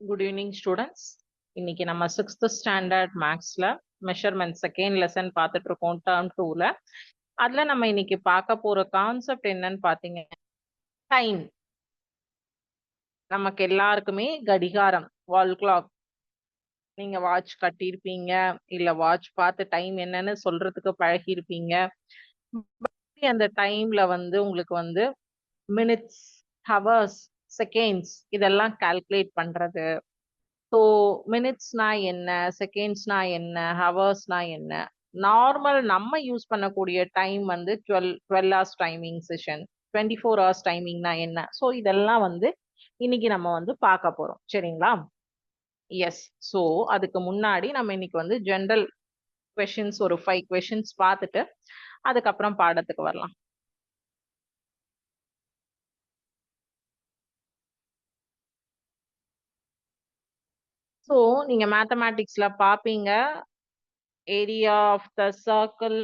Good evening students இன்னைக்கு நம்ம sixth standard மேக்ஸ்ல மெஷர்மெண்ட் செகண்ட் லெசன் பார்த்துட்டு இருக்கோம் டேர்ம் டூல அதுல நம்ம இன்னைக்கு பார்க்க போற கான்செப்ட் என்னன்னு பாத்தீங்க டைம் நமக்கு எல்லாருக்குமே கடிகாரம் வால் கிளாக் நீங்க வாட்ச் கட்டியிருப்பீங்க இல்ல வாட்ச் பார்த்து டைம் என்னன்னு சொல்றதுக்கு பழகியிருப்பீங்க. அந்த டைம்ல வந்து உங்களுக்கு வந்து மினிட்ஸ் ஹவர்ஸ் செகண்ட்ஸ் இதெல்லாம் கால்குலேட் பண்றது. ஸோ மினிட்ஸ்னா என்ன செகண்ட்ஸ்னா என்ன ஹவர்ஸ்னா என்ன? நார்மல் நம்ம யூஸ் பண்ணக்கூடிய டைம் வந்து twelve twelve hours timing session twenty four hours டைமிங்னா என்ன? ஸோ இதெல்லாம் வந்து இன்னைக்கு நம்ம வந்து பார்க்க போறோம். சரிங்களா? எஸ் ஸோ அதுக்கு முன்னாடி நம்ம இன்னைக்கு வந்து ஜென்ரல் கொஷின்ஸ் ஒரு ஃபைவ் கொஷின்ஸ் பார்த்துட்டு அதுக்கப்புறம் பாடத்துக்கு வரலாம். ஸோ நீங்க மேத்தமேட்டிக்ஸ்ல பாப்பீங்க. Area of the circle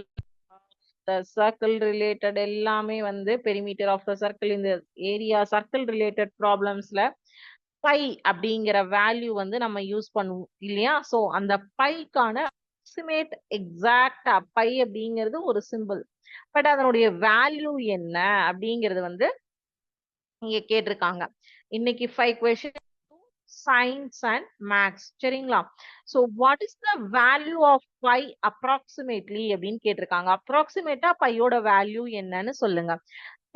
the circle related எல்லாமே வந்து பெரிமீட்டர் ஆஃப் த சர்க்கிள் இந்த ஏரியா சர்க்கிள் ரிலேட்டட் ப்ராப்ளம்ஸ்ல பை அப்படிங்கிற வேல்யூ வந்து நம்ம யூஸ் பண்ணுவோம் இல்லையா? ஸோ அந்த பைக்கான அப்ராக்சிமேட் எக்ஸாக்டா பை அப்படிங்கிறது ஒரு சிம்பிள் பட் அதனுடைய வேல்யூ என்ன அப்படிங்கிறது வந்து இங்க கேட்டிருக்காங்க. இன்னைக்கு five question science and maths சரிங்களா? So what is the value of pi approximately அப்படின்னு கேட்டிருக்காங்க. அப்ராக்சிமேட்டா பையோட வேல்யூ என்னன்னு சொல்லுங்க.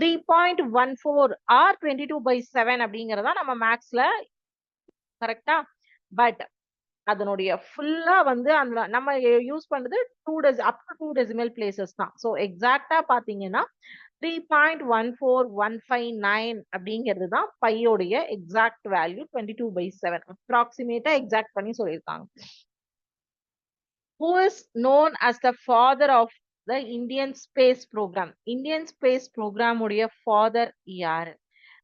Three point one four or twenty two by seven அப்படிங்கிறதா நம்ம மேக்ஸ்ல கரெக்டா பட் அதனுடைய ஃபுல்லா வந்து அந்த நம்ம யூஸ் பண்றது two dec up to two decimal places தான். ஸோ எக்ஸாக்டா பாத்தீங்கன்னா three point one four one five nine அப்படிங்கிறது தான் பையோடைய exact value twenty two by seven அப்ராக்சிமேட்டா exact பண்ணி சொல்லியிருக்காங்க. Who is known as the father of the Indian space programme Indian space programme உடைய father யாரு?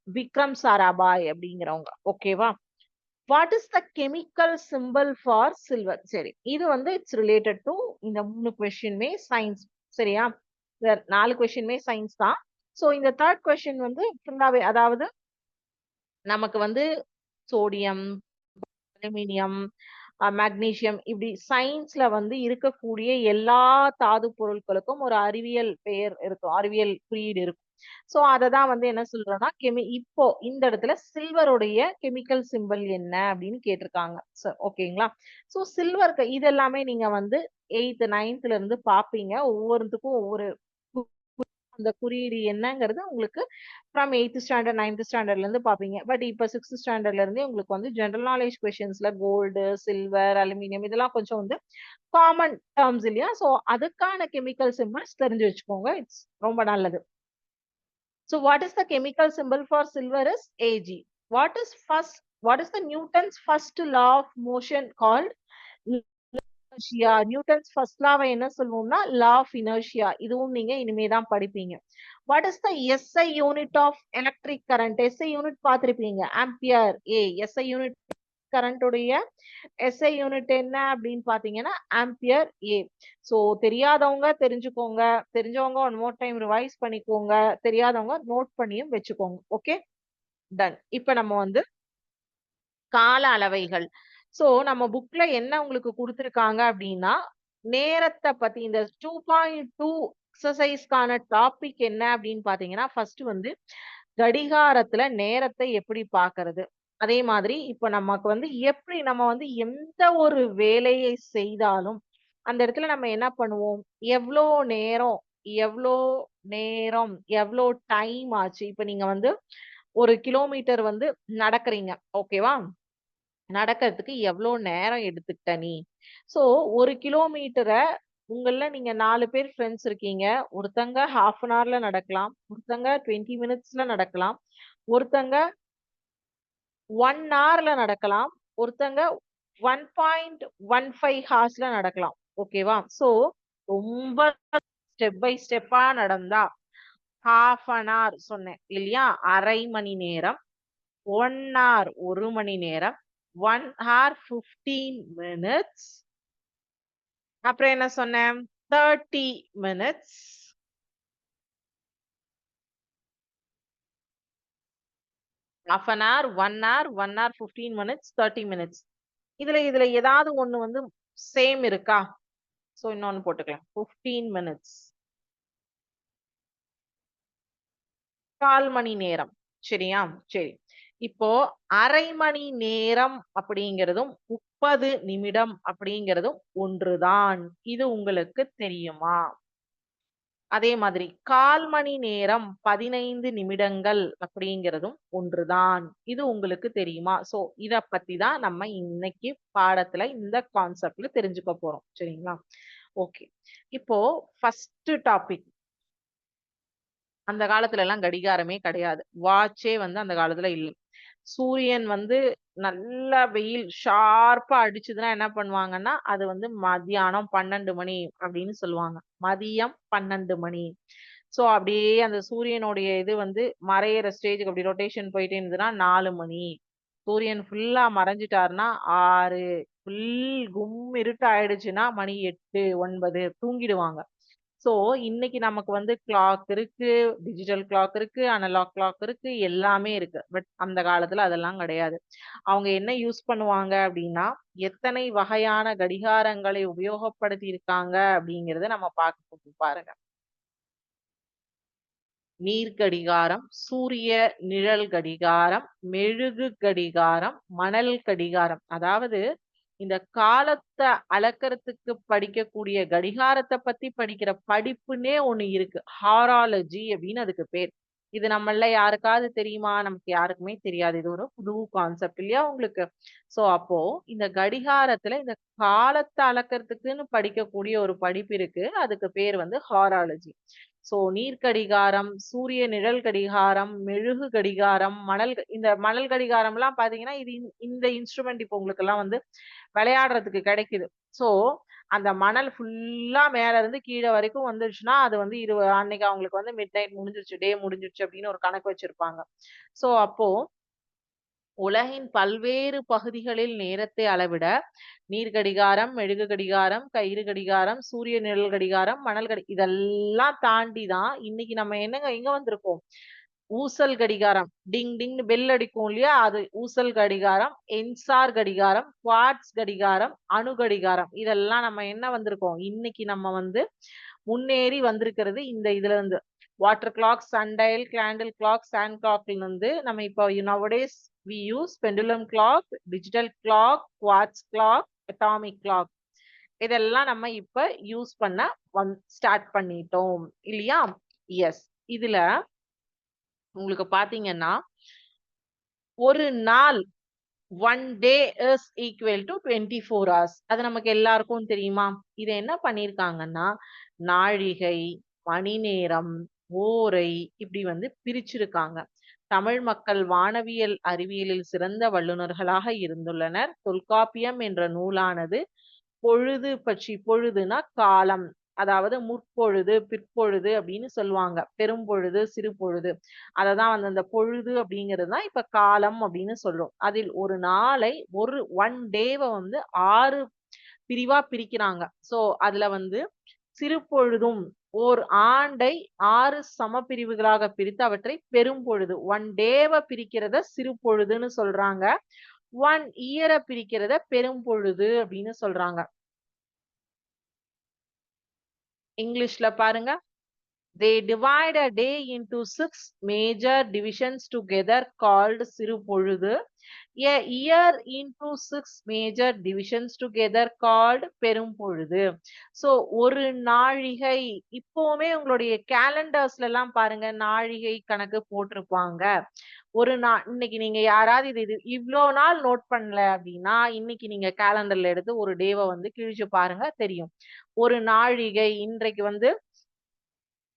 விக்ரம் சாராபாய் அப்படிங்கிறவங்க. ஓகேவா what is the chemical symbol for silver சரி இது வந்து இட்ஸ் ரிலேட்டட் டு இந்த மூணு கொஸ்டின்மே சயின்ஸ் சரியா? நாலு கொஸ்டின்மே சயின்ஸ் தான். ஸோ இந்த தேர்ட் கொஸ்டின் வந்து ஃபுல்லாகவே அதாவது நமக்கு வந்து சோடியம் அலுமினியம் மேக்னீசியம் இப்படி சயின்ஸ்ல வந்து இருக்கக்கூடிய எல்லா தாது பொருட்களுக்கும் ஒரு அறிவியல் பெயர் இருக்கும் அறிவியல் குறியீடு இருக்கும். ஸோ அதை தான் வந்து என்ன சொல்றோம்னா கெமி இப்போ இந்த இடத்துல சில்வருடைய கெமிக்கல் சிம்பிள் என்ன அப்படின்னு கேட்டிருக்காங்க. ஓகேங்களா ஸோ சில்வருக்கு இதெல்லாமே நீங்க வந்து எயித்து நைன்த்ல இருந்து பாப்பீங்க ஒவ்வொருத்துக்கும் ஒவ்வொரு அந்த குறியீடு என்னங்கிறது உங்களுக்கு ஃப்ரம் எயித்து ஸ்டாண்டர்ட் நைன்த் ஸ்டாண்டர்ட்ல இருந்து பாப்பீங்க பட் இப்போ சிக்ஸ்த் ஸ்டாண்டர்ட்ல இருந்தே உங்களுக்கு வந்து ஜென்ரல் நாலேஜ் கொஸ்டின்ஸ்ல கோல்டு சில்வர் அலுமினியம் இதெல்லாம் கொஞ்சம் வந்து காமன் டேர்ம்ஸ் இல்லையா? ஸோ அதுக்கான கெமிக்கல் சிம்பிள்ஸ் தெரிஞ்சு வச்சுக்கோங்க. இட்ஸ் ரொம்ப நல்லது. So what is the chemical symbol for silver is A G what is first what is the Newton's first law of motion called inertia? Newton's first லாவை என்ன சொல்லுவோம்னா law of inertia இதுவும் நீங்க இனிமே தான் படிப்பீங்க. What is the SI unit of electric current SI unit பார்த்திருப்பீங்க. Ampere A SI unit கரண்ட்டுடைய SI unit என்ன அப்படின்னு பாத்தீங்கன்னா ஆம்பியர் ஏ ஸோ தெரியாதவங்க தெரிஞ்சுக்கோங்க. தெரிஞ்சவங்க ஒன் மோர் டைம் ரிவைஸ் பண்ணிக்கோங்க. தெரியாதவங்க நோட் பண்ணியும் வச்சுக்கோங்க. ஓகே டன் இப்ப நம்ம வந்து கால அளவைகள். ஸோ நம்ம புக்ல என்ன உங்களுக்கு கொடுத்துருக்காங்க அப்படின்னா நேரத்தை பத்தி இந்த டூ பாயிண்ட் டூ எக்ஸசைஸ்க்கான டாபிக் என்ன அப்படின்னு பாத்தீங்கன்னா ஃபர்ஸ்ட் வந்து கடிகாரத்துல நேரத்தை எப்படி பாக்குறது? அதே மாதிரி இப்ப நமக்கு வந்து எப்படி நம்ம வந்து எந்த ஒரு வேலையை செய்தாலும் அந்த இடத்துல நம்ம என்ன பண்ணுவோம்? எவ்வளோ நேரம் எவ்வளோ நேரம் எவ்வளோ டைம் ஆச்சு? இப்ப நீங்க வந்து ஒரு கிலோமீட்டர் வந்து நடக்கிறீங்க ஓகேவா நடக்கிறதுக்கு எவ்வளோ நேரம் எடுத்துக்கிட்ட நீ? ஸோ ஒரு கிலோமீட்டரை உங்கள நீங்க நாலு பேர் ஃப்ரெண்ட்ஸ் இருக்கீங்க. ஒருத்தங்க ஹாஃப் அன் ஹவர்ல நடக்கலாம். ஒருத்தங்க டுவெண்ட்டி மினிட்ஸ்ல நடக்கலாம். ஒருத்தங்க ஒன் ஹவர்ல நடக்கலாம். ஒருத்தங்க ஒன் பாயிண்ட் ஒன் ஃபைவ் ஹார்ஸ்ல நடக்கலாம். ஓகேவா ஸோ ரொம்ப ஸ்டெப் பை ஸ்டெப்பா நடந்தா ஹாஃப் அன் ஹவர் சொன்னேன் இல்லையா? அரை மணி நேரம் ஒன் ஹவர் ஒரு மணி நேரம் ஒன் ஹவர் ஃபிஃப்டீன் மினிட்ஸ் அப்புறம் என்ன சொன்னேன்? Thirty minutes half an hour one hour one hour fifteen minutes thirty minutes இதுல இதுல ஏதாவது ஒண்ணு வந்து சேம் இருக்கா? ஸோ இன்னொன்னு போட்டுக்கலாம். ஃபிஃப்டீன் மினிட்ஸ் கால் மணி நேரம். சரியா? சரி. இப்போ அரை மணி நேரம் அப்படிங்கிறதும் முப்பது நிமிடம் அப்படிங்கிறதும் ஒன்றுதான். இது உங்களுக்கு தெரியுமா? அதே மாதிரி கால் மணி நேரம் பதினைந்து நிமிடங்கள் அப்படிங்கிறதும் ஒன்றுதான். இது உங்களுக்கு தெரியுமா? சோ இத பத்தி தான் நம்ம இன்னைக்கு பாடத்துல இந்த கான்செப்ட்ல தெரிஞ்சுக்க போறோம். சரிங்களா? ஓகே. இப்போ ஃபர்ஸ்ட் டாபிக் அந்த காலத்துல எல்லாம் கடிகாரமே கிடையாது. வாட்சே வந்து அந்த காலத்துல இல்லை. சூரியன் வந்து நல்லா வெயில் ஷார்ப்பா அடிச்சதுன்னா என்ன பண்ணுவாங்கன்னா அது வந்து மதியானம் பன்னெண்டு மணி அப்படின்னு சொல்லுவாங்க. மதியம் பன்னெண்டு மணி. ஸோ அப்படியே அந்த சூரியனுடைய இது வந்து மறையிற ஸ்டேஜுக்கு அப்படி ரொட்டேஷன் போயிட்டே இருந்ததுன்னா நாலு மணி. சூரியன் ஃபுல்லா மறைஞ்சிட்டாருன்னா ஆறு. ஃபுல் கும் இருட்டு ஆயிடுச்சுன்னா மணி எட்டு ஒன்பது. தூங்கிடுவாங்க. சோ இன்னைக்கு நமக்கு வந்து கிளாக் இருக்கு டிஜிட்டல் கிளாக் இருக்கு அனலாக் கிளாக் இருக்கு எல்லாமே இருக்கு. பட் அந்த காலத்துல அதெல்லாம் கிடையாது. அவங்க என்ன யூஸ் பண்ணுவாங்க அப்படின்னா எத்தனை வகையான கடிகாரங்களை உபயோகப்படுத்தி இருக்காங்க அப்படிங்கறத நம்ம பார்க்க பாருங்க. நீர் கடிகாரம் சூரிய நிழல் கடிகாரம் மெழுகு கடிகாரம் மணல் கடிகாரம். அதாவது இந்த காலத்தை அளக்கிறதுக்கு படிக்கக்கூடிய கடிகாரத்தை பத்தி படிக்கிற படிப்புன்னே ஒண்ணு இருக்கு. ஹாராலஜி அப்படின்னு அதுக்கு பேர். இது நம்மள யாருக்காவது தெரியுமா? நமக்கு யாருக்குமே தெரியாது. இது ஒரு புது கான்செப்ட் இல்லையா உங்களுக்கு? சோ அப்போ இந்த கடிகாரத்துல இந்த காலத்தை அளக்கிறதுக்குன்னு படிக்கக்கூடிய ஒரு படிப்பு இருக்கு. அதுக்கு பேர் வந்து ஹாராலஜி சோ நீர் கடிகாரம் சூரிய நிழல் கடிகாரம் மெழுகு கடிகாரம் மணல் இந்த மணல் கடிகாரம் எல்லாம் பாத்தீங்கன்னா இது இந்த- இந்த இன்ஸ்ட்ருமெண்ட் இப்போ உங்களுக்கு எல்லாம் வந்து விளையாடுறதுக்கு கிடைக்குது. சோ அந்த மணல் ஃபுல்லா மேல இருந்து கீழே வரைக்கும் வந்துருச்சுன்னா அது வந்து இரு அன்னைக்கு அவங்களுக்கு வந்து மிட் நைட் முடிஞ்சிருச்சு டே முடிஞ்சிருச்சு அப்படின்னு ஒரு கணக்கு வச்சிருப்பாங்க. சோ அப்போ உலகின் பல்வேறு பகுதிகளில் நேரத்தை அளவிட நீர் கடிகாரம் மெழுகு கடிகாரம் கயிறு கடிகாரம் சூரிய நிழல் கடிகாரம் மணல் கடி இதெல்லாம் தாண்டி தான் இன்னைக்கு நம்ம என்னங்க எங்க வந்திருக்கோம். ஊசல் கடிகாரம். டிங் டிங்னு பெல் அடிக்கும் இல்லையா? அது ஊசல் கடிகாரம் என்சார் கடிகாரம் குவாட்ஸ் கடிகாரம் அணு கடிகாரம். இதெல்லாம் நம்ம என்ன வந்திருக்கோம்? இன்னைக்கு நம்ம வந்து முன்னேறி வந்திருக்கிறது இந்த இதுல இருந்து. Water clock sundial candle clock sand கிளாக்ல இருந்து நம்ம இப்போ nowadays we use pendulum clock digital clock quartz clock atomic clock இதெல்லாம் நம்ம இப்ப யூஸ் பண்ண வந் ஸ்டார்ட் பண்ணிட்டோம். இல்லையா? எஸ் இதுல உங்களுக்கு பாத்தீங்கன்னா ஒரு நாள் one day is equal to twenty four hours அது நமக்கு எல்லாருக்கும் தெரியுமா? இதை என்ன பண்ணியிருக்காங்கன்னா நாழிகை மணி நேரம் ஓரை இப்படி வந்து பிரிச்சிருக்காங்க. தமிழ் மக்கள் வானவியல் அறிவியலில் சிறந்த வல்லுநர்களாக இருந்துள்ளனர். தொல்காப்பியம் என்ற நூலானது பொழுது பற்றி பொழுதுனா காலம். அதாவது முற்பொழுது பிற்பொழுது அப்படின்னு சொல்லுவாங்க. பெரும்பொழுது சிறு பொழுது அததான் வந்து அந்த பொழுது அப்படிங்கிறது தான் இப்ப காலம் அப்படின்னு சொல்றோம். அதில் ஒரு நாளை ஒரு ஒன் டேவை வந்து ஆறு பிரிவா பிரிக்கிறாங்க. சோ அதுல வந்து சிறு பொழுதும் ஓர் ஆண்டை ஆறு சம பிரிவுகளாக பிரித்து அவற்றை பெரும்பொழுது ஒன் டேவை பிரிக்கிறத சிறு பொழுதுன்னு சொல்றாங்க ஒன் இயரை பிரிக்கிறத பெரும்பொழுது அப்படின்னு சொல்றாங்க. இங்கிலீஷ்ல பாருங்க they divide a day into six major divisions together called சிறு பொழுது a year into six major divisions together called பெரும் பொழுது ஸோ ஒரு நாழிகை இப்போவுமே உங்களுடைய கேலண்டர்ஸ்ல எல்லாம் பாருங்க நாழிகை கணக்கு போட்டிருப்பாங்க ஒரு நாள் இன்னைக்கு நீங்க யாராவது இது இது இவ்வளோ நாள் நோட் பண்ணல அப்படின்னா இன்னைக்கு நீங்க கேலண்டர்ல எடுத்து ஒரு டேவை வந்து கிழிச்சு பாருங்க தெரியும். ஒரு நாழிகை இன்றைக்கு வந்து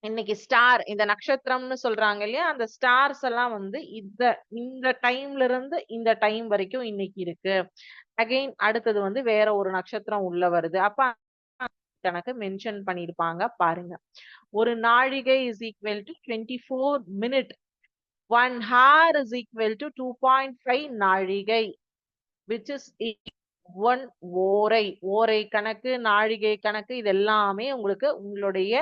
இன்னைக்கு ஸ்டார் இந்த நட்சத்திரம்னு சொல்றாங்க இல்லையா அந்த ஸ்டார்ஸ் எல்லாம் வந்து இந்த இந்த டைம்ல இருந்து இந்த டைம் வரைக்கும் இன்னைக்கு இருக்கு. அகைன் அடுத்தது வந்து வேற ஒரு நட்சத்திரம் உள்ள வருது. அப்ப கணக்கு மென்ஷன் பண்ணிருப்பாங்க பாருங்க. ஒரு நாழிகை is equal to twenty four minute one hour is equal to two point five நாழிகை விச் இஸ் ஒன் ஓரை. ஓரை கணக்கு நாழிகை கணக்கு இது எல்லாமே உங்களுக்கு உங்களுடைய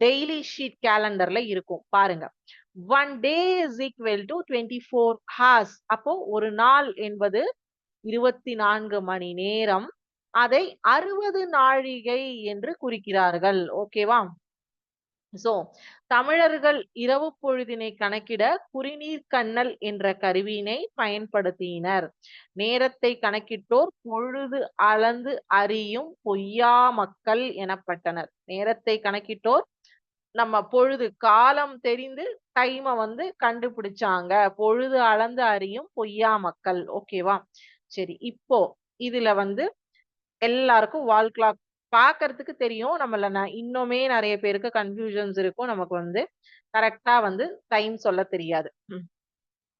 டெய்லி ஷீட் கேலண்டர்ல இருக்கும். பாருங்க. One day is equal to twenty four hours அப்போ ஒரு நாள் என்பது இருபத்தி நான்கு மணி நேரம். அதை அறுபது நாழிகை என்று குறிக்கிறார்கள். ஓகேவா சோ தமிழர்கள் இரவு பொழுதினை கணக்கிட குறிநீர் கண்ணல் என்ற கருவியினை பயன்படுத்தினர். நேரத்தை கணக்கிட்டோர் பொழுது அளந்து அறியும் பொய்யா மக்கள் எனப்பட்டனர். நேரத்தை கணக்கிட்டோர் நம்ம பொழுது காலம் தெரிந்து டைமை வந்து கண்டுபிடிச்சாங்க. பொழுது அளந்து அறியும் பொய்யா மக்கள். ஓகேவா? சரி இப்போ இதுல வந்து எல்லாருக்கும் வால் கிளாக் பாக்குறதுக்கு தெரியும். நம்மள ந- இன்னுமே நிறைய பேருக்கு கன்ஃபியூஷன்ஸ் இருக்கும். நமக்கு வந்து கரெக்டா வந்து டைம் சொல்ல தெரியாது. ம்.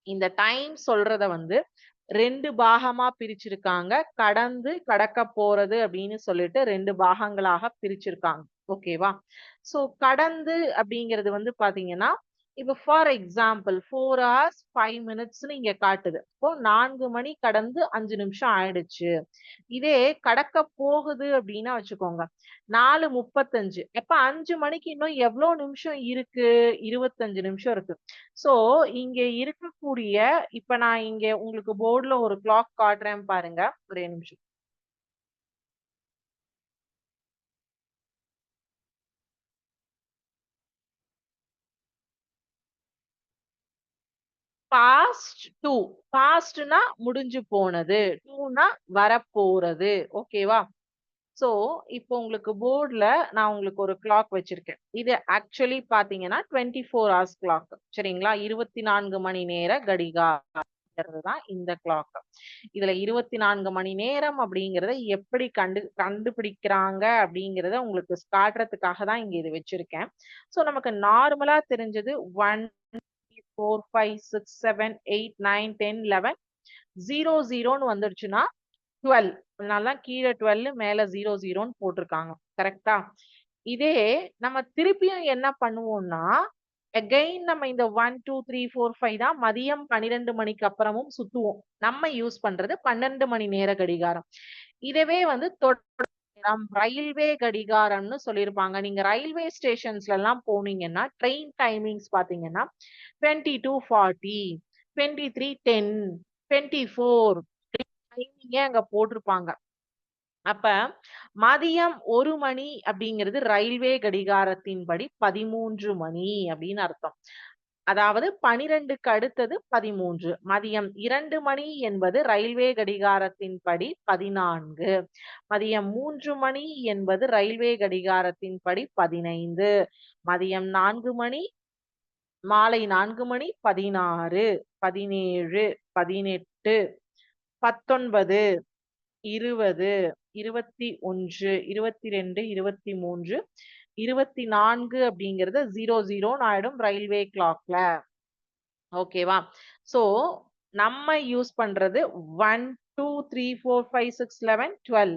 இந்த டைம் சொல்றத வந்து ரெண்டு பாகமா பிரிச்சிருக்காங்க. கடந்து கடக்க போறது அப்படின்னு சொல்லிட்டு ரெண்டு பாகங்களாக பிரிச்சிருக்காங்க. ஓகேவா? சோ கடந்து அப்படிங்கிறது வந்து பாத்தீங்கன்னா இப்ப for example four hours five மினிட்ஸ்னு இங்க காட்டுது. இப்போ நான்கு மணி கடந்து அஞ்சு நிமிஷம் ஆயிடுச்சு. இதே கடக்க போகுது அப்படின்னா வச்சுக்கோங்க நாலு முப்பத்தஞ்சு. எப்ப அஞ்சு மணிக்கு இன்னும் எவ்வளவு நிமிஷம் இருக்கு? இருபத்தஞ்சு நிமிஷம் இருக்கு. சோ இங்க இருக்கக்கூடிய இப்ப நான் இங்க உங்களுக்கு போர்டுல ஒரு கிளாக் காட்டுறேன் பாருங்க. ஒரே நிமிஷம். பாஸ்ட் டூ பாஸ்ட்னா முடிஞ்சு போனது. டூனா வரப்போறது. ஓகேவா சோ இப்போ உங்களுக்கு போர்டுல நான் உங்களுக்கு ஒரு கிளாக் வச்சிருக்கேன். இது ஆக்சுவலி பாத்தீங்கன்னா டுவெண்ட்டி ஃபோர் ஹவர்ஸ் கிளாக் சரிங்களா? இருபத்தி நான்கு மணி நேர கடிகாரம் தான் இந்த கிளாக் இதுல இருபத்தி நான்கு மணி நேரம் அப்படிங்கறத எப்படி கண்டு கண்டுபிடிக்கிறாங்க அப்படிங்கறத உங்களுக்கு காட்டுறதுக்காக தான் இங்க இது வச்சிருக்கேன். சோ நமக்கு நார்மலா தெரிஞ்சது one four five six seven eight nine ten eleven zero ஜீரோன்னு வந்துருச்சுன்னா டுவெல் அதனால கீழே டுவெல் மேல ஜீரோ ஜீரோன்னு போட்டிருக்காங்க. கரெக்டா இதே நம்ம திருப்பியும் என்ன பண்ணுவோம்னா அகைன் நம்ம இந்த one two three four five தான் மதியம் பன்னிரெண்டு மணிக்கு அப்புறமும் சுத்துவோம். நம்ம யூஸ் பண்றது பன்னெண்டு மணி நேர கடிகாரம். இதவே வந்து நம் ரயில்வே கடிகாரம்னு சொல்லியிருப்பாங்க. நீங்க ரயில்வே ஸ்டேஷன்ஸ்ல எல்லாம் போனீங்கன்னா ட்ரெயின் டைமிங்ஸ் பாத்தீங்கன்னா twenty two forty twenty three ten twenty four டைமிங்கே அங்க போட்டிருப்பாங்க. அப்ப மதியம் ஒரு மணி அப்படிங்கிறது ரயில்வே கடிகாரத்தின்படி பதிமூன்று மணி அப்படின்னு அர்த்தம். அதாவது பனிரெண்டுக்கு அடுத்தது பதிமூன்று. மதியம் இரண்டு மணி என்பது ரயில்வே கடிகாரத்தின்படி பதினான்கு. மதியம் மூன்று மணி என்பது ரயில்வே கடிகாரத்தின்படி பதினைந்து. மதியம் நான்கு மணி மாலை நான்கு மணி பதினாறு பதினேழு பதினெட்டு பத்தொன்பது இருபது இருபத்தி ஒன்று இருபத்தி ரெண்டு இருபத்தி மூன்று இருபத்தி நான்கு அப்படிங்கறது ஜீரோ ஜீரோன்னு ஆயிடும் ரயில்வே கிளாக்ல ஓகேவா சோ நம்ம யூஸ் பண்றது one two three four five six eleven twelve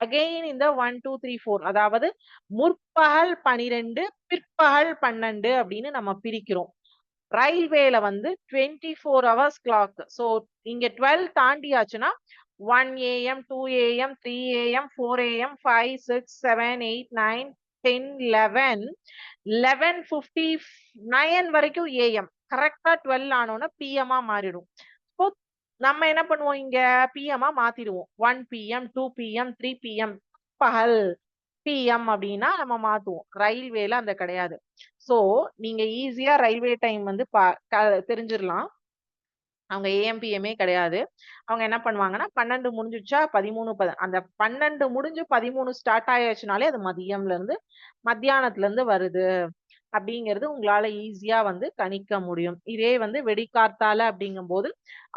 again இந்த ஒன் டூ த்ரீ ஃபோர் அதாவது முற்பகல் பனிரெண்டு பிற்பகல் பன்னெண்டு அப்படின்னு நம்ம பிரிக்கிறோம். ரயில்வேல வந்து twenty four hours clock so இங்க twelve தாண்டியாச்சுன்னா one AM two AM three AM four AM five six seven eight nine ten eleven eleven fifty nine வரைக்கும் ஏஎம் கரெக்டா டுவெல் ஆனோன்னா பிஎம்மா மாறிடும். இப்போ நம்ம என்ன பண்ணுவோம் இங்க? பிஎம்மா மாத்திடுவோம். One PM two PM three PM பகல் பிஎம் அப்படின்னா நம்ம மாத்துவோம். ரயில்வேல அந்த கிடையாது. சோ நீங்க ஈஸியா ரயில்வே டைம் வந்து பா- தெரிஞ்சிடலாம் அவங்க ஏஎம்பிஎம்ஏ கிடையாது. அவங்க என்ன பண்ணுவாங்கன்னா பன்னெண்டு முடிஞ்சிடுச்சா பதிமூணு பத அந்த பன்னெண்டு முடிஞ்சு பதிமூணு ஸ்டார்ட் ஆயாச்சுனாலே அது மதியம்ல இருந்து மத்தியானத்துல இருந்து வருது. அப்படிங்கிறது உங்களால ஈஸியா வந்து கணிக்க முடியும். இதே வந்து வெடிக்கார்த்தால அப்படிங்கும்போது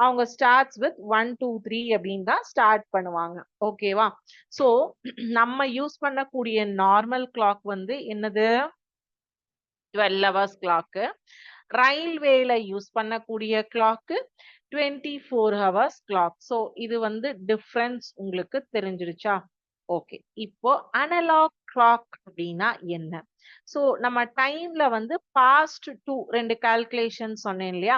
அவங்க starts with one two three அப்படின்னு தான் ஸ்டார்ட் பண்ணுவாங்க. ஓகேவா சோ நம்ம யூஸ் பண்ணக்கூடிய நார்மல் கிளாக் வந்து என்னது? டுவெல் ஹவர்ஸ் கிளாக்கு ரயில்வேல யூஸ் பண்ணக்கூடிய clock twenty four hours clock so இது வந்து டிஃப்ரென்ஸ் உங்களுக்கு தெரிஞ்சிருச்சா ஓகே இப்போ அனலாக் கிளாக் அப்படின்னா என்ன? ஸோ நம்ம டைம்ல வந்து பாஸ்ட் டூ ரெண்டு கால்குலேஷன் சொன்னேன் இல்லையா?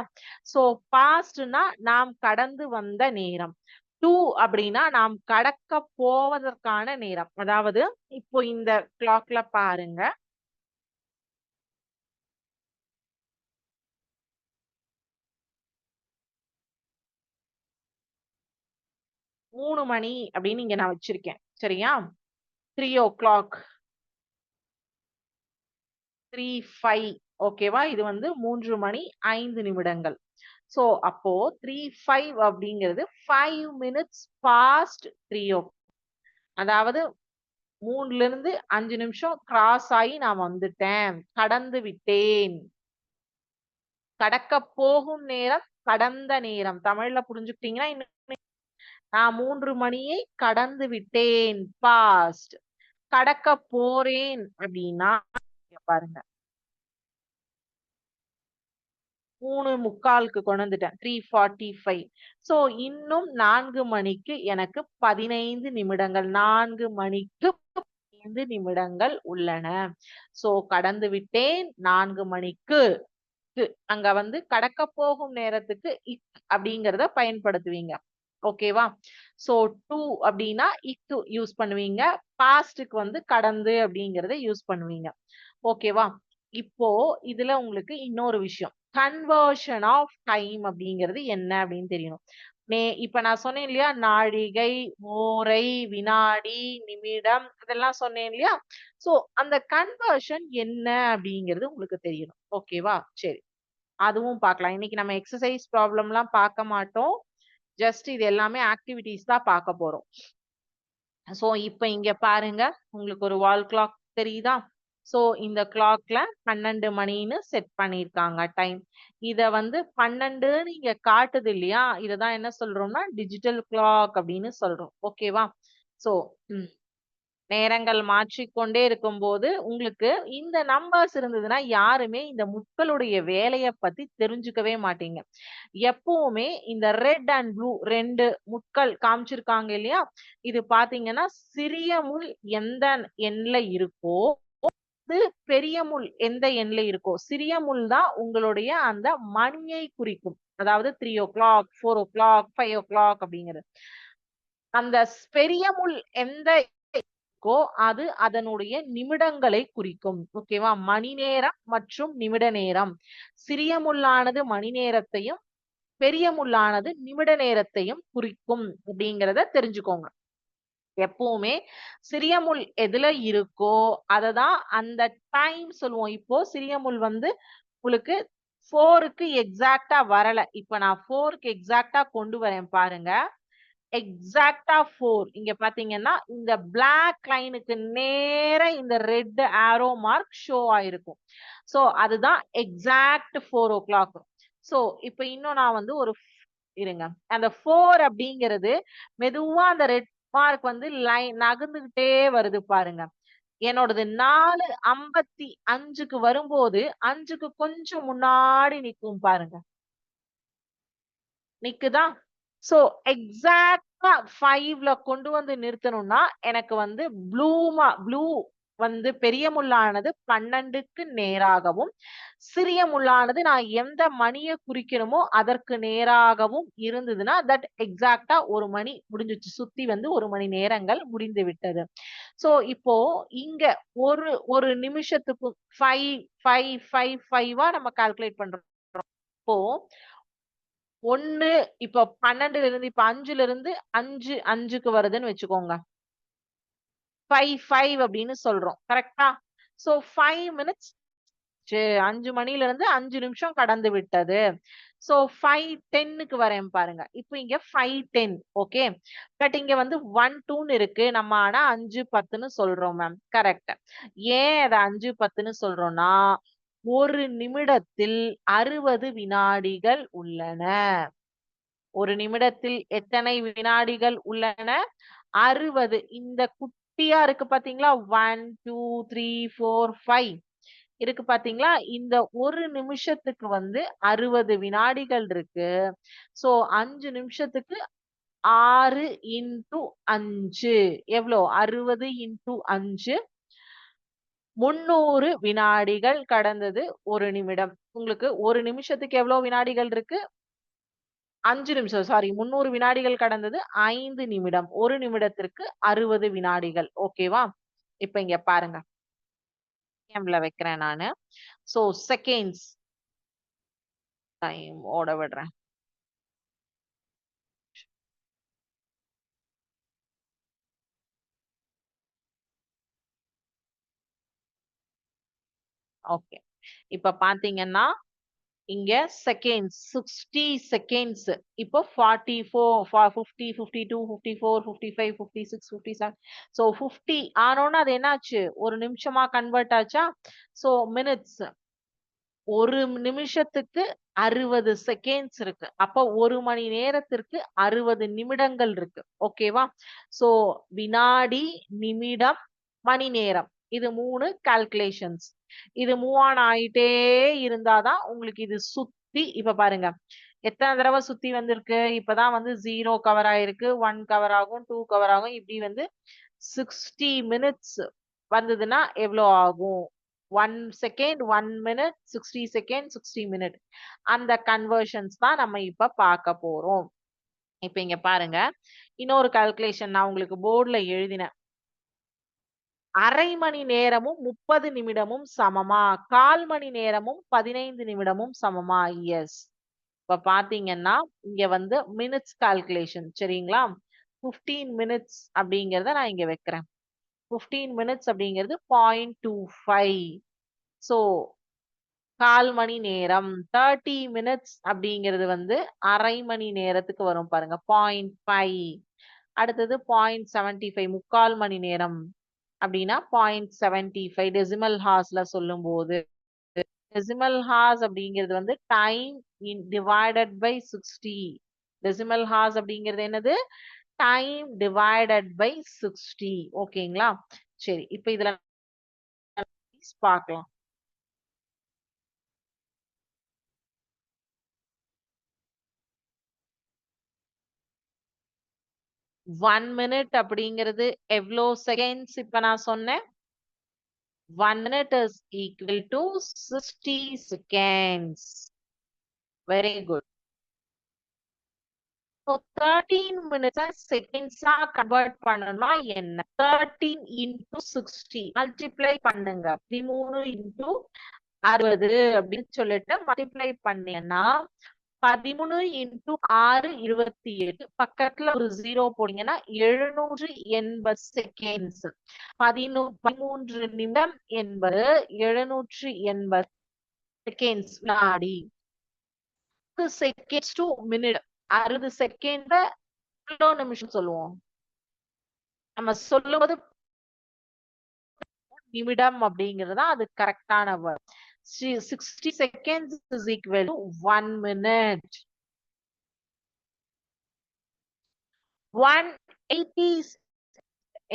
ஸோ பாஸ்ட்னா நாம் கடந்து வந்த நேரம். டூ அப்படின்னா நாம் கடக்க போவதற்கான நேரம். அதாவது இப்போ இந்த கிளாக்ல பாருங்க. மூணு மணி அப்படின்னு இங்க நான் வச்சிருக்கேன். சரியா? Three o'clock three five ஓகேவா இது வந்து மூன்று மணி ஐந்து நிமிடங்கள். ஸோ அப்போ த்ரீ ஃபைவ் அப்படிங்கிறது ஃபைவ் மினிட்ஸ் பாஸ்ட் த்ரீ ஓ அதாவது மூணுல இருந்து அஞ்சு நிமிஷம் கிராஸ் ஆகி நான் வந்துட்டேன். கடந்து விட்டேன். கடக்க போகும் நேரம் கடந்த நேரம். தமிழ்ல புரிஞ்சுக்கிட்டீங்கன்னா இன்னும் நான் மூன்று மணியை கடந்து விட்டேன். பாஸ்ட் கடக்க போறேன் அப்படின்னா பாருங்க. மூணு முக்காலுக்கு கொண்டு வந்துட்டேன் த்ரீ ஃபார்ட்டி ஃபைவ் ஸோ இன்னும் நான்கு மணிக்கு எனக்கு பதினைந்து நிமிடங்கள் நான்கு மணிக்கு பதினைந்து நிமிடங்கள் உள்ளன. சோ கடந்து விட்டேன். நான்கு மணிக்கு. அங்க வந்து கடக்க போகும் நேரத்துக்கு இக் அப்படிங்கிறத பயன்படுத்துவீங்க. ஓகேவா சோ டு அப்படின்னா இக்கு யூஸ் பண்ணுவீங்க. பாஸ்டுக்கு வந்து கடந்து அப்படிங்கறத யூஸ் பண்ணுவீங்க. ஓகேவா இப்போ இதுல உங்களுக்கு இன்னொரு விஷயம். கன்வர்ஷன் ஆஃப் டைம் அப்படிங்கிறது என்ன அப்படின்னு தெரியணும். நே இப்ப நான் சொன்னேன் இல்லையா? நாழிகை ஓரை வினாடி நிமிடம் இதெல்லாம் சொன்னேன் இல்லையா? சோ அந்த கன்வர்ஷன் என்ன அப்படிங்கிறது உங்களுக்கு தெரியணும். ஓகேவா சரி. அதுவும் பார்க்கலாம். இன்னைக்கு நம்ம எக்ஸசைஸ் ப்ராப்ளம்லாம் பார்க்க மாட்டோம். ஜஸ்ட் இது எல்லாமே ஆக்டிவிட்டிஸ் தான் பார்க்க போறோம். ஸோ இப்போ இங்க பாருங்க உங்களுக்கு ஒரு வால் கிளாக் தெரியுதா? ஸோ இந்த கிளாக்ல பன்னெண்டு மணின்னு செட் பண்ணியிருக்காங்க டைம் இதை வந்து பன்னெண்டுன்னு இங்க காட்டுது இல்லையா? இதை தான் என்ன சொல்றோம்னா டிஜிட்டல் கிளாக் அப்படின்னு சொல்றோம். ஓகேவா ஸோ நேரங்கள் மாற்றிக்கொண்டே இருக்கும்போது உங்களுக்கு இந்த நம்பர்ஸ் இருந்ததுன்னா யாருமே இந்த முட்களுடைய வேலையை பத்தி தெரிஞ்சுக்கவே மாட்டீங்க. எப்பவுமே இந்த ரெட் அண்ட் ப்ளூ ரெண்டு முட்கள் காமிச்சிருக்காங்க இல்லையா? இது பாத்தீங்கன்னா சிறிய முள் எந்த எண்ல இருக்கோ அது பெரிய முள் எந்த எண்ல இருக்கோ சிறிய முள் தான் உங்களுடைய அந்த மணியை குறிக்கும். அதாவது three o'clock four o'clock five o'clock அப்படிங்கிறது. அந்த பெரிய முள் எந்த இருக்கோ அது அதனுடைய நிமிடங்களை குறிக்கும். ஓகேவா? மணி நேரம் மற்றும் நிமிட நேரம். சிறிய முள்ளானது மணி நேரத்தையும் பெரிய முள்ளானது நிமிட நேரத்தையும் குறிக்கும் அப்படிங்கிறத தெரிஞ்சுக்கோங்க. எப்பவுமே சிறிய முள் எதுல இருக்கோ அததான் அந்த டைம் சொல்லுவோம். இப்போ சிறிய முள் வந்து உங்களுக்கு ஃபோருக்கு எக்ஸாக்டா வரல. இப்ப நான் ஃபோருக்கு எக்ஸாக்டா கொண்டு வரேன் பாருங்க. எக்ஸாக்டா ஃபோர் இங்க பாத்தீங்கன்னா இந்த பிளாக் லைனுக்கு நேர இந்த ரெட் ஆரோ மார்க் ஷோ ஆயிருக்கும். ஸோ அதுதான் exact four o'clock so இப்ப இன்னும் நான் வந்து ஒரு இருங்க. அந்த ஃபோர் அப்படிங்கிறது மெதுவா அந்த ரெட் மார்க் வந்து லைன் நகர்ந்துகிட்டே வருது பாருங்க. என்னோடது நாலு ஐம்பத்தி அஞ்சுக்கு வரும்போது அஞ்சுக்கு கொஞ்சம் முன்னாடி நிற்கும் பாருங்க. நிக்குதா? சோ எக்ஸாக்டா ஃபைவ்ல கொண்டு வந்து நிறுத்தணும்னா எனக்கு வந்து ப்ளூமா ப்ளூ வந்து பெரிய முள்ளானது பன்னெண்டுக்கு நேராகவும் சிறிய முள்ளானது நான் எந்த மணியை குறிக்கணுமோ அதற்கு நேராகவும் இருந்ததுன்னா தட் எக்ஸாக்டா ஒரு மணி முடிஞ்சிச்சு. சுத்தி வந்து ஒரு மணி நேரங்கள் முடிந்து விட்டது. சோ இப்போ இங்க ஒரு ஒரு நிமிஷத்துக்கு ஃபைவ் ஃபைவ் ஃபைவ் ஃபைவா நம்ம கால்குலேட் பண்றோம். இப்போ ஒண்ணு இப்ப பன்னெண்டுல இருந்து இப்ப அஞ்சுல இருந்து அஞ்சு அஞ்சுக்கு வருதுன்னு வச்சுக்கோங்க. ஃபைவ் ஃபைவ் அப்படின்னு சொல்றோம். கரெக்டா சோ ஃபைவ் மினிட்ஸ் அஞ்சு மணில இருந்து அஞ்சு நிமிஷம் கடந்து விட்டது. சோ ஃபைவ் டென்னுக்கு வரேன் பாருங்க. இப்போ இங்க ஃபைவ் டென் ஓகே பட் இங்க வந்து ஒன் டூன்னு இருக்கு. நம்ம ஆனா அஞ்சு பத்துன்னு சொல்றோம் மேம் கரெக்ட் ஏன் அதை அஞ்சு பத்துன்னு சொல்றோம்னா ஒரு நிமிடத்தில் அறுபது வினாடிகள் உள்ளன. ஒரு நிமிடத்தில் எத்தனை வினாடிகள் உள்ளன? அறுபது. இந்த குட்டியா இருக்கு பாத்தீங்களா? One two three four five இருக்கு பாத்தீங்களா? இந்த ஒரு நிமிஷத்துக்கு வந்து அறுபது வினாடிகள் இருக்கு. சோ அஞ்சு நிமிஷத்துக்கு ஆறு இன்டு அஞ்சு. எவ்வளோ அறுபது இன்டு அஞ்சு. முன்னூறு வினாடிகள் கடந்தது ஒரு நிமிடம். உங்களுக்கு ஒரு நிமிஷத்துக்கு எவ்வளவு வினாடிகள் இருக்கு? அஞ்சு நிமிஷம் சாரி முன்னூறு வினாடிகள் கடந்தது ஐந்து நிமிடம். ஒரு நிமிடத்திற்கு அறுபது வினாடிகள். ஓகேவா இப்ப இங்க பாருங்க. கேம்ல வைக்கிறேன் நானு. சோ செகண்ட்ஸ் டைம் ஓட விடுறேன். ஓகே இப்ப பாத்தீங்கன்னா இங்க செகண்ட்ஸ் சிக்ஸ்டி செகண்ட்ஸ் இப்போ forty four fifty fifty two fifty four fifty five fifty six fifty seven so fifty ஆனோன்னு அது என்னாச்சு? ஒரு நிமிஷமா கன்வெர்ட் ஆச்சா? ஸோ மினிட்ஸ் ஒரு நிமிஷத்துக்கு அறுபது செகண்ட்ஸ் இருக்கு. அப்போ ஒரு மணி நேரத்திற்கு அறுபது நிமிடங்கள் இருக்கு. ஓகேவா சோ வினாடி நிமிடம் மணி நேரம். இது மூணு கால்குலேஷன்ஸ் இது மூவ் ஆன் ஆயிட்டே இருந்தாதான் உங்களுக்கு இது சுத்தி இப்ப பாருங்க. எத்தனை தடவை சுத்தி வந்திருக்கு? இப்பதான் வந்து ஜீரோ கவர் ஆயிருக்கு. ஒன் கவர் ஆகும் டூ கவர் ஆகும். இப்படி வந்து சிக்ஸ்டி மினிட்ஸ் வந்ததுன்னா எவ்வளோ ஆகும்? One second one minute sixty second sixty minute அந்த கன்வர்ஷன்ஸ் தான் நம்ம இப்ப பார்க்க போறோம். இப்ப இங்க பாருங்க. இன்னொரு கால்குலேஷன் நான் உங்களுக்கு போர்டில் எழுதினேன். அரை மணி நேரமும் முப்பது நிமிடமும் சமமா? கால் மணி நேரமும் பதினைந்து நிமிடமும் சமமா? எஸ் இப்ப பாத்தீங்கன்னா இங்க வந்து மினிட்ஸ் கால்குலேஷன் சரிங்களா? பிப்டீன் மினிட்ஸ் அப்படிங்கிறத நான் இங்க வைக்கிறேன். பிப்டீன் மினிட்ஸ் அப்படிங்கிறது பாயிண்ட் டூ ஃபைவ் ஸோ கால் மணி நேரம். தேர்ட்டி மினிட்ஸ் அப்படிங்கிறது வந்து அரை மணி நேரத்துக்கு வரும் பாருங்க. பாயிண்ட் ஃபைவ் அடுத்தது பாயிண்ட் செவன்டி ஃபைவ் முக்கால் மணி நேரம். அப்படின்னா பாயிண்ட் செவன்டி ஃபைவ் டெசிமல் ஹார்ஸ்ல சொல்லும் போது டெசிமல் ஹார்ஸ் அப்படிங்கிறது வந்து time in divided by sixty decimal hours அப்படிங்கிறது என்னது? டைம் டிவைடட் பை சிக்ஸ்டி ஓகேங்களா சரி இப்போ இதுல பார்க்கலாம். ஒன் மினிட் அப்படிங்கிறது எவ்வளோ செகண்ட்ஸ் இப்ப நான் சொன்னேன். One minute is equal to sixty seconds very good so thirteen minutes செகண்ட்ஸா convert பண்ணணும்னா என்ன? தேர்ட்டீன் இன்டூ சிக்ஸ்டி மல்டிப்ளை பண்ணுங்க. பதிமூணு இன்டூ அறுபது அப்படின்னு சொல்லிட்டு மல்டிப்ளை பண்ணீங்கன்னா பதிமூணு இன்டூ ஆறு இருபத்தி ஏழு பக்கத்துல ஒரு ஜீரோ போனீங்கன்னா எழுநூற்று எண்பது செகண்ட்ஸ் பதினூ பதிமூன்று நிமிடம் என்பது எழுநூற்று எண்பது செகண்ட்ஸ் வினாடி செகண்ட்ஸ் டு மினிட் அறுபது செகண்ட கிலோ நிமிஷம் சொல்லுவோம். நம்ம சொல்லும்போது நிமிடம் அப்படிங்கிறது அது கரெக்டான word sixty seconds is equal to one minute one eighty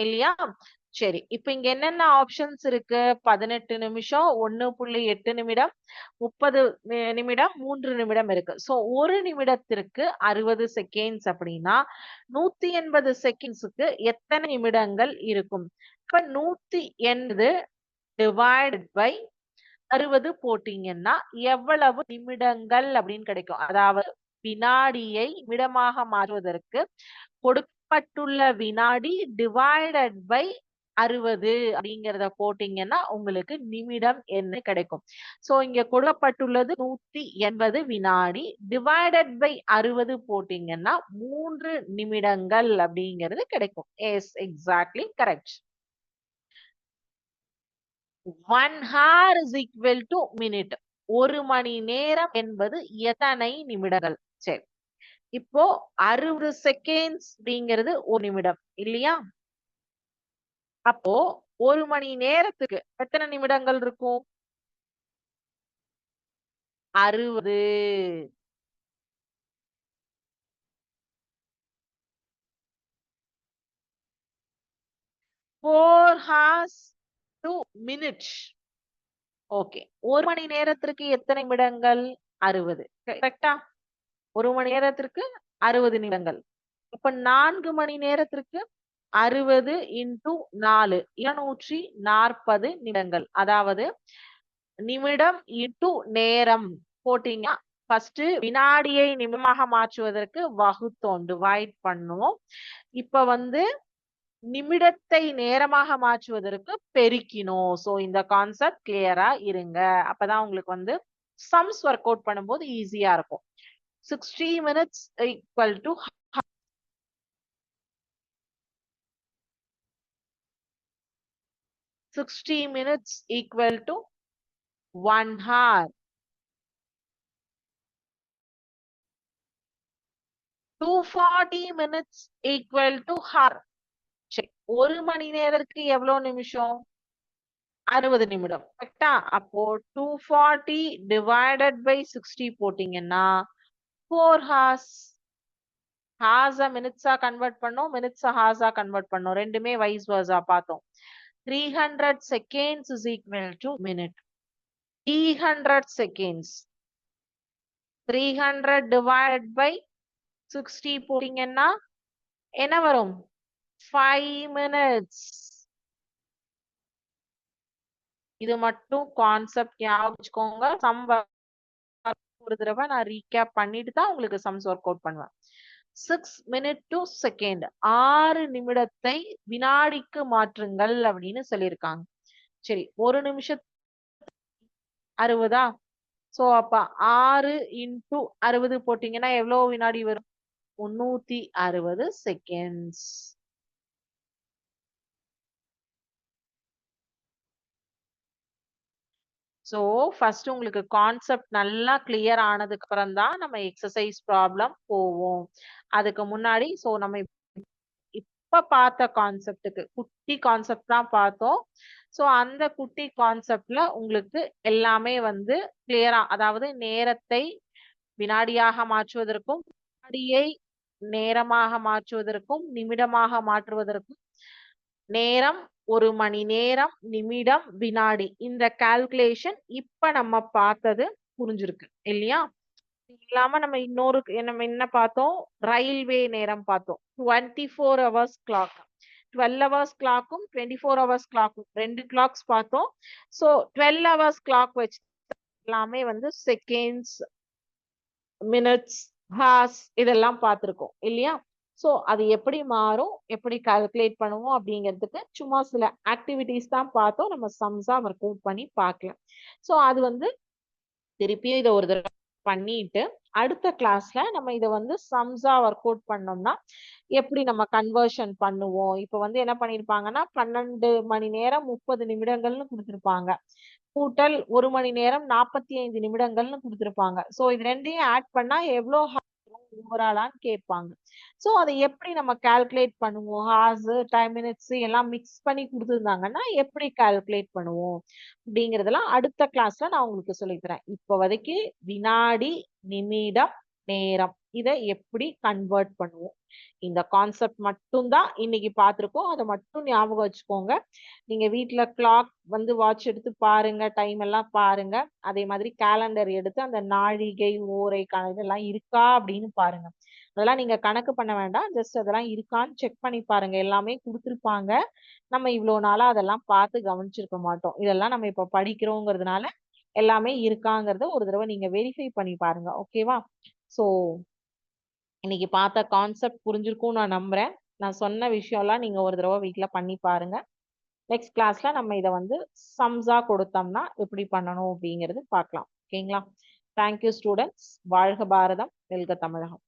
இல்லையா? சரி இப்ப இங்க என்னென்ன ஆப்ஷன்ஸ் இருக்கு? பதினெட்டு நிமிஷம் ஒன்னு புள்ளி எட்டு நிமிடம் முப்பது நிமிடம் மூன்று நிமிடம் இருக்கு. சோ ஒரு நிமிடத்திற்கு அறுபது செகண்ட்ஸ் அப்படின்னா நூத்தி எண்பது செகண்ட்ஸுக்கு எத்தனை நிமிடங்கள் இருக்கும்? இப்ப நூத்தி எண்பது டிவைடட் பை அறுபது போட்டீங்கன்னா எவ்வளவு நிமிடங்கள் அப்படின்னு கிடைக்கும். அதாவது வினாடியை நிமிடமாக மாற்றுவதற்கு கொடுக்கப்பட்டுள்ள வினாடி டிவைடட் பை அறுபது அப்படிங்கிறத போட்டீங்கன்னா உங்களுக்கு நிமிடம் என்ன கிடைக்கும். சோ இங்க கொடுக்கப்பட்டுள்ளது நூத்தி எண்பது வினாடி டிவைடட் பை அறுபது போட்டீங்கன்னா மூன்று நிமிடங்கள் அப்படிங்கிறது கிடைக்கும். Yes exactly correct one hour is equal to minute ஒரு மணி நேரம் என்பது எத்தனை நிமிடங்கள்? சரி. இப்போ அறுபது செகண்ட்ஸ் அப்படிங்கிறது ஒரு நிமிடம் இல்லையா? அப்போ ஒரு மணி நேரத்துக்கு எத்தனை நிமிடங்கள் இருக்கும்? அறுபது. Four hours two minutes okay ஒரு மணி நேரத்திற்கு எத்தனை நிமிடங்கள்? அறுபது. கரெக்டா ஒரு மணி நேரத்திற்கு அறுபது நிமிடங்கள். அப்ப நான்கு மணி நேரத்திற்கு அறுபது இன்டு நாலு இருநூற்றி நாற்பது நிமிடங்கள். அதாவது நிமிடம் இன்டு நேரம். போட்டீங்க ஃபர்ஸ்ட் வினாடியை நிமிடமாக மாற்றுவதற்கு வகுத்தோம் டிவைட் பண்ணுவோம் இப்ப வந்து நிமிடத்தை நேரமாக மாற்றுவதற்கு பெருக்கினோம் சோ இந்த கான்செப்ட் கிளியரா இருங்க. அப்பதான் உங்களுக்கு வந்து சம்ஸ் ஒர்க் அவுட் பண்ணும்போது ஈஸியா இருக்கும். Sixty minutes equal to sixty minutes equal to one hour two forty minutes equal to hour சரி ஒரு மணி நேரத்துக்கு எவ்வளவு நிமிஷம்? அறுபது நிமிடம். கரெக்டா? அப்போ two forty divided by sixty போட்டீங்கன்னா ஃபோர் ஹார்ஸ் ஹார்ஸா மினிட்ஸா கன்வெர்ட் பண்ணோம் மினிட்ஸா ஹார்ஸா கன்வெர்ட் பண்ணோம். ரெண்டுமே வைஸ் வர்ஸா பார்த்தோம். Three hundred seconds is equal to minute three hundred seconds three hundred divide by sixty போட்டீங்கன்னா என்ன வரும்? ஃபைவ் மினிட்ஸ் இது மட்டும் கான்செப்ட் ஞாபகம் வச்சுக்கோங்க. சம் ஒரு தடவை நான் ரீகேப் பண்ணிட்டு தான் உங்களுக்கு சம்ஸ் ஒர்க் அவுட் பண்ணுவேன். சிக்ஸ் மினிட் டு செகண்ட் ஆறு நிமிடத்தை வினாடிக்கு மாற்றுங்கள் அப்படின்னு சொல்லியிருக்காங்க. சரி ஒரு நிமிஷம் அறுபதா? சோ அப்ப ஆறு இன்டூ அறுபது போட்டீங்கன்னா எவ்வளவு வினாடி வரும்? முன்னூத்தி அறுபது செகண்ட்ஸ் ஸோ ஃபர்ஸ்ட் உங்களுக்கு கான்செப்ட் நல்லா கிளியர் ஆனதுக்கு அப்புறம் தான் நம்ம எக்ஸசைஸ் ப்ராப்ளம் போவோம். அதுக்கு முன்னாடி ஸோ நம்ம இப்ப பார்த்த கான்செப்டுக்கு குட்டி கான்செப்ட் தான் பார்த்தோம். ஸோ அந்த குட்டி கான்செப்ட்ல உங்களுக்கு எல்லாமே வந்து கிளியரா அதாவது நேரத்தை வினாடியாக மாற்றுவதற்கும் வினாடியை நேரமாக மாற்றுவதற்கும் நிமிடமாக மாற்றுவதற்கும் நேரம் ஒரு மணி நேரம் நிமிடம் வினாடி. இந்த கால்குலேஷன் இப்ப நம்ம பார்த்தது புரிஞ்சிருக்கு இல்லையா? இல்லாம நம்ம இன்னொரு நம்ம என்ன பார்த்தோம்? ரயில்வே நேரம் பார்த்தோம். Twenty four hours clock twelve hours கிளாக்கும் twenty four hours கிளாக்கும் ரெண்டு கிளாக்ஸ் பார்த்தோம். ஸோ டுவெல் ஹவர்ஸ் கிளாக் வச்சு எல்லாமே வந்து செகண்ட்ஸ் மினிட்ஸ் ஹார்ஸ் இதெல்லாம் பார்த்துருக்கோம் இல்லையா? ஸோ அது எப்படி மாறும்? எப்படி கால்குலேட் பண்ணுவோம்? அப்படிங்கிறதுக்கு சும்மா சில ஆக்டிவிட்டிஸ் தான் பார்த்தோம். நம்ம சம்ஸா ஒர்க் அவுட் பண்ணி பார்க்கலாம். ஸோ அது வந்து திருப்பியும் இதை ஒரு தடவை பண்ணிட்டு அடுத்த கிளாஸ்ல நம்ம இதை வந்து சம்ஸா ஒர்க் அவுட் பண்ணோம்னா எப்படி நம்ம கன்வர்ஷன் பண்ணுவோம்? இப்போ வந்து என்ன பண்ணிருப்பாங்கன்னா பன்னெண்டு மணி நேரம் முப்பது நிமிடங்கள்னு கொடுத்துருப்பாங்க. கூட்டல் ஒரு மணி நேரம் நாற்பத்தி ஐந்து நிமிடங்கள்னு கொடுத்துருப்பாங்க. ஸோ இது ரெண்டையும் ஆட் பண்ணா எவ்வளோ ஓவராலான்னு கேட்பாங்க. ஸோ அதை எப்படி நம்ம கால்குலேட் பண்ணுவோம்? ஹார்ஸ் டைம் மினிட்ஸ் எல்லாம் மிக்ஸ் பண்ணி கொடுத்துருந்தாங்கன்னா எப்படி கால்குலேட் பண்ணுவோம்? அப்படிங்கிறதெல்லாம் அடுத்த கிளாஸ்ல நான் உங்களுக்கு சொல்லித்தரேன். இப்போதைக்கு வினாடி நிமிடம் நேரம். இதை எப்படி கன்வெர்ட் பண்ணுவோம்? இந்த கான்செப்ட் மட்டும்தான் இன்னைக்கு பார்த்துருக்கோம். அதை மட்டும் ஞாபகம் வச்சுக்கோங்க. நீங்க வீட்ல கிளாக் வந்து வாட்ச் எடுத்து பாருங்க டைம் எல்லாம் பாருங்க. அதே மாதிரி கேலண்டர் எடுத்து அந்த நாழிகை ஓரை இதெல்லாம் இருக்கா அப்படின்னு பாருங்க. அதெல்லாம் நீங்க கணக்கு பண்ண வேண்டாம். ஜஸ்ட் அதெல்லாம் இருக்கான்னு செக் பண்ணி பாருங்க. எல்லாமே கொடுத்துருப்பாங்க. நம்ம இவ்வளவு நாளா அதெல்லாம் பார்த்து கவனிச்சிருக்க மாட்டோம். இதெல்லாம் நம்ம இப்போ படிக்கிறோங்கிறதுனால எல்லாமே இருக்காங்கிறத ஒரு தடவை நீங்க வெரிஃபை பண்ணி பாருங்க. ஓகேவா ஸோ இன்னைக்கு பார்த்த கான்செப்ட் புரிஞ்சிருக்கும்னு நான் நம்புறேன். நான் சொன்ன விஷயம்லாம் நீங்க ஒரு தடவை வீட்டில் பண்ணி பாருங்க. நெக்ஸ்ட் கிளாஸ்ல நம்ம இதை வந்து சம்ஸா கொடுத்தோம்னா எப்படி பண்ணணும் அப்படிங்கிறது பார்க்கலாம். ஓகேங்களா? தேங்க்யூ ஸ்டூடெண்ட்ஸ் வாழ்க பாரதம். வெல்க தமிழகம்.